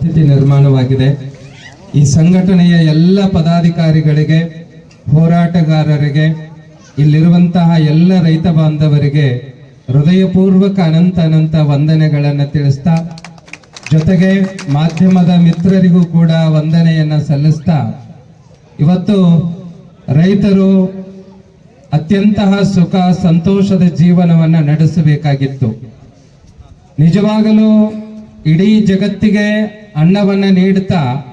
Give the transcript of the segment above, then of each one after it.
ಸ್ಥಿತಿ ನಿರ್ಮಾಣವಾಗಿದೆ. ಈ ಸಂಘಟನೆಯ ಎಲ್ಲ ಪದಾಧಿಕಾರಿಗಳಿಗೆ, ಹೋರಾಟಗಾರರಿಗೆ, ಇಲ್ಲಿರುವಂತಹ ಎಲ್ಲ ರೈತ ಬಾಂಧವರಿಗೆ ಹೃದಯಪೂರ್ವಕ ಅನಂತ ಅನಂತ ವಂದನೆಗಳನ್ನು ತಿಳಿಸ್ತಾ, ಜೊತೆಗೆ ಮಾಧ್ಯಮದ ಮಿತ್ರರಿಗೂ ಕೂಡ ವಂದನೆಯನ್ನು ಸಲ್ಲಿಸ್ತಾ, ಇವತ್ತು ರೈತರು ಅತ್ಯಂತ ಸುಖ, ಸಂತೋಷದ ಜೀವನವನ್ನು ನಡೆಸಬೇಕಾಗಿತ್ತು. ನಿಜವಾಗಲೂ ಇಡೀ ಜಗತ್ತಿಗೆ ಅನ್ನವನ್ನ ನೀಡ್ತಾ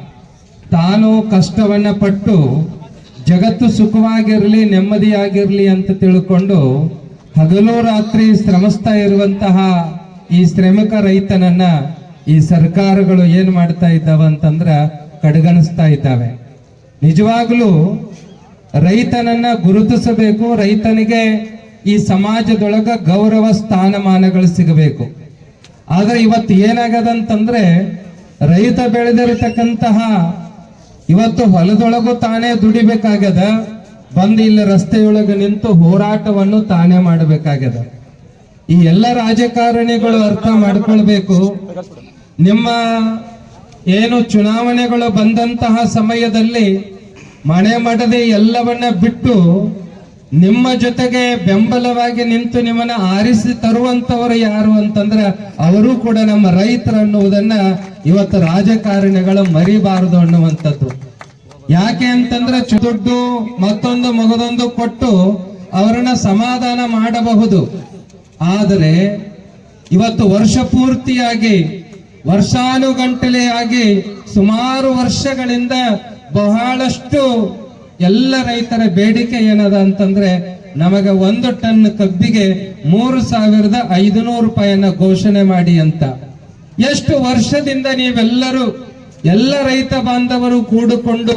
ತಾನು ಕಷ್ಟವನ್ನ ಪಟ್ಟು ಜಗತ್ತು ಸುಖವಾಗಿರಲಿ, ನೆಮ್ಮದಿಯಾಗಿರಲಿ ಅಂತ ತಿಳ್ಕೊಂಡು ಹಗಲು ರಾತ್ರಿ ಶ್ರಮಿಸ್ತಾ ಇರುವಂತಹ ಈ ಶ್ರಮಿಕ ರೈತನನ್ನ ಈ ಸರ್ಕಾರಗಳು ಏನ್ ಮಾಡ್ತಾ ಇದ್ದಾವೆ ಅಂತಂದ್ರ ಕಡೆಗಣಿಸ್ತಾ ಇದ್ದಾವೆ. ನಿಜವಾಗ್ಲೂ ರೈತನನ್ನ ಗುರುತಿಸಬೇಕು, ರೈತನಿಗೆ ಈ ಸಮಾಜದೊಳಗ ಗೌರವ ಸ್ಥಾನಮಾನಗಳು ಸಿಗಬೇಕು. ಆದ್ರೆ ಇವತ್ತು ಏನಾಗದಂತಂದ್ರೆ ರೈತ ಬೆಳೆದಿರತಕ್ಕಂತಹ ಇವತ್ತು ಹೊಲದೊಳಗೂ ತಾನೇ ದುಡಿಬೇಕಾಗ್ಯದ, ಬಂದು ಇಲ್ಲಿ ರಸ್ತೆಯೊಳಗೆ ನಿಂತು ಹೋರಾಟವನ್ನು ತಾನೇ ಮಾಡಬೇಕಾಗ್ಯದ. ಈ ಎಲ್ಲ ರಾಜಕಾರಣಿಗಳು ಅರ್ಥ ಮಾಡ್ಕೊಳ್ಬೇಕು. ನಿಮ್ಮ ಏನು ಚುನಾವಣೆಗಳು ಬಂದಂತಹ ಸಮಯದಲ್ಲಿ ಮನೆ ಮಾಡದೆ ಎಲ್ಲವನ್ನ ಬಿಟ್ಟು ನಿಮ್ಮ ಜೊತೆಗೆ ಬೆಂಬಲವಾಗಿ ನಿಂತು ನಿಮ್ಮನ್ನ ಆರಿಸಿ ತರುವಂತವರು ಯಾರು ಅಂತಂದ್ರೆ ಅವರು ಕೂಡ ನಮ್ಮ ರೈತರು ಅನ್ನುವುದನ್ನ ಇವತ್ತು ರಾಜಕಾರಣಿಗಳು ಮರಿಬಾರದು ಅನ್ನುವಂಥದ್ದು. ಯಾಕೆ ಅಂತಂದ್ರೆ ದುಡ್ಡು ಮತ್ತೊಂದು ಮಗದೊಂದು ಕೊಟ್ಟು ಅವರನ್ನ ಸಮಾಧಾನ ಮಾಡಬಹುದು. ಆದರೆ ಇವತ್ತು ವರ್ಷ ಪೂರ್ತಿಯಾಗಿ, ವರ್ಷಾನುಗಂಟಲೆಯಾಗಿ ಸುಮಾರು ವರ್ಷಗಳಿಂದ ಬಹಳಷ್ಟು ಎಲ್ಲ ರೈತರ ಬೇಡಿಕೆ ಏನದ ಅಂತಂದ್ರೆ ನಮಗೆ ಒಂದು ಟನ್ ಕಬ್ಬಿಗೆ ಮೂರು ಸಾವಿರದ ಐದುನೂರು ರೂಪಾಯಿಯನ್ನ ಘೋಷಣೆ ಮಾಡಿ ಅಂತ. ಎಷ್ಟು ವರ್ಷದಿಂದ ನೀವೆಲ್ಲರೂ ಎಲ್ಲ ರೈತ ಬಾಂಧವರು ಕೂಡಿಕೊಂಡು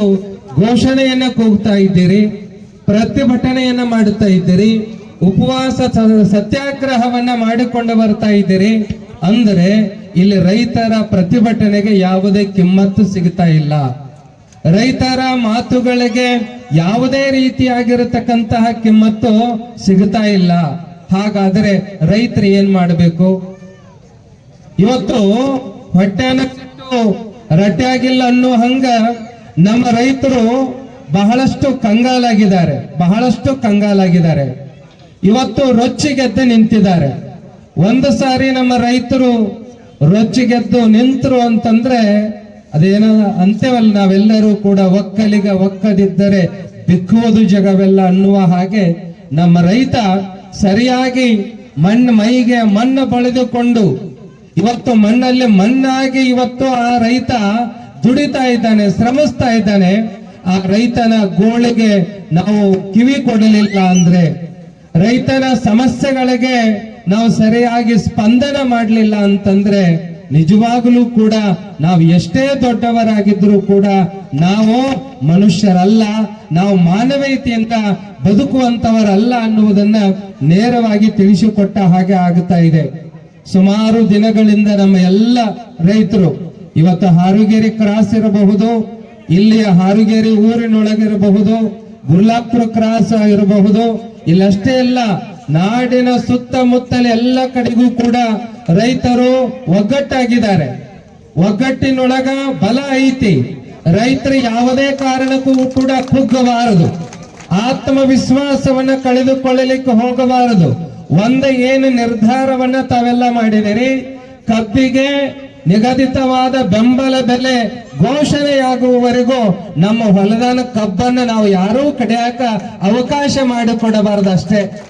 ಘೋಷಣೆಯನ್ನ ಕೂಗ್ತಾ ಇದ್ದೀರಿ, ಪ್ರತಿಭಟನೆಯನ್ನ ಮಾಡುತ್ತಾ ಇದ್ದೀರಿ, ಉಪವಾಸ ಸತ್ಯಾಗ್ರಹವನ್ನ ಮಾಡಿಕೊಂಡು ಬರ್ತಾ ಇದ್ದೀರಿ ಅಂದರೆ ಇಲ್ಲಿ ರೈತರ ಪ್ರತಿಭಟನೆಗೆ ಯಾವುದೇ ಕಿಮ್ಮತ್ತು ಸಿಗ್ತಾ ಇಲ್ಲ. ರೈತರ ಮಾತುಗಳಿಗೆ ಯಾವುದೇ ರೀತಿಯಾಗಿರತಕ್ಕಂತಹ ಕಿಮ್ಮತ್ತು ಸಿಗ್ತಾ ಇಲ್ಲ. ಹಾಗಾದರೆ ರೈತರು ಏನ್ ಮಾಡಬೇಕು? ಇವತ್ತು ಹೊಟ್ಟೆನ ಬಿಟ್ಟು ರಟ್ಟೆ ಆಗಿಲ್ಲ ಅನ್ನೋ ಹಂಗ ನಮ್ಮ ರೈತರು ಬಹಳಷ್ಟು ಕಂಗಾಲಾಗಿದ್ದಾರೆ. ಬಹಳಷ್ಟು ಕಂಗಾಲಾಗಿದ್ದಾರೆ. ಇವತ್ತು ರೊಚ್ಚಿಗೆದ್ದು ನಿಂತಿದ್ದಾರೆ. ಒಂದು ಸಾರಿ ನಮ್ಮ ರೈತರು ರೊಚ್ಚಿಗೆದ್ದು ನಿಂತರು ಅಂತಂದ್ರೆ ಅದೇನ ಅಂತೇವಲ್ಲ, ನಾವೆಲ್ಲರೂ ಕೂಡ ಒಕ್ಕಲಿಗ, ಒಕ್ಕದಿದ್ದರೆ ಬಿಕ್ಕುವುದು ಜಗವೆಲ್ಲ ಅನ್ನುವ ಹಾಗೆ ನಮ್ಮ ರೈತ ಸರಿಯಾಗಿ ಮಣ್ಣು ಮೈಗೆ ಮಣ್ಣು ಬಳಿದುಕೊಂಡು ಇವತ್ತು ಮಣ್ಣಲ್ಲಿ ಮಣ್ಣಾಗಿ ಇವತ್ತು ಆ ರೈತ ದುಡಿತಾ ಇದ್ದಾನೆ, ಶ್ರಮಿಸ್ತಾ ಇದ್ದಾನೆ. ಆ ರೈತನ ಗೋಳಿಗೆ ನಾವು ಕಿವಿ ಕೊಡಲಿಲ್ಲ ಅಂದ್ರೆ, ರೈತನ ಸಮಸ್ಯೆಗಳಿಗೆ ನಾವು ಸರಿಯಾಗಿ ಸ್ಪಂದನ ಮಾಡಲಿಲ್ಲ ಅಂತಂದ್ರೆ ನಿಜವಾಗಲೂ ಕೂಡ ನಾವು ಎಷ್ಟೇ ದೊಡ್ಡವರಾಗಿದ್ರು ಕೂಡ ನಾವು ಮನುಷ್ಯರಲ್ಲ, ನಾವು ಮಾನವೀಯತೆಯಿಂದ ಬದುಕುವಂತವರಲ್ಲ ಅನ್ನುವುದನ್ನ ನೇರವಾಗಿ ತಿಳಿಸಿಕೊಟ್ಟ ಹಾಗೆ ಆಗುತ್ತಾ ಇದೆ. ಸುಮಾರು ದಿನಗಳಿಂದ ನಮ್ಮ ಎಲ್ಲ ರೈತರು, ಇವತ್ತು ಹಾರುಗೇರಿ ಕ್ರಾಸ್ ಇರಬಹುದು, ಇಲ್ಲಿಯ ಹಾರುಗೇರಿ ಊರಿನೊಳಗಿರಬಹುದು ಗುರ್ಲಾಪುರ ಕ್ರಾಸ್ ಇರಬಹುದು ಇಲ್ಲಷ್ಟೇ ಅಲ್ಲ ನಾಡಿನ ಸುತ್ತಮುತ್ತಲ ಎಲ್ಲ ಕಡೆಗೂ ಕೂಡ ರೈತರು ಒಗ್ಗಟ್ಟಾಗಿದ್ದಾರೆ. ಒಗ್ಗಟ್ಟಿನೊಳಗ ಬಲ ಐತಿ. ರೈತರು ಯಾವುದೇ ಕಾರಣಕ್ಕೂ ಕೂಡ ಕುಗ್ಗಬಾರದು. ಆತ್ಮವಿಶ್ವಾಸವನ್ನ ಕಳೆದುಕೊಳ್ಳಲಿಕ್ಕೆ ಹೋಗಬಾರದು. ಒಂದ ಏನು ನಿರ್ಧಾರವನ್ನ ತಾವೆಲ್ಲ ಮಾಡಿದಿರಿ ಕಬ್ಬಿಗೆ ನಿಗದಿತವಾದ ಬೆಂಬಲ ಬೆಲೆ ಘೋಷಣೆಯಾಗುವವರೆಗೂ ನಮ್ಮ ಹೊಲದಾನ ಕಬ್ಬನ್ನ ನಾವು ಯಾರೂ ಕಡಿಯಾಕ ಅವಕಾಶ ಮಾಡಿಕೊಡಬಾರದು ಅಷ್ಟೇ.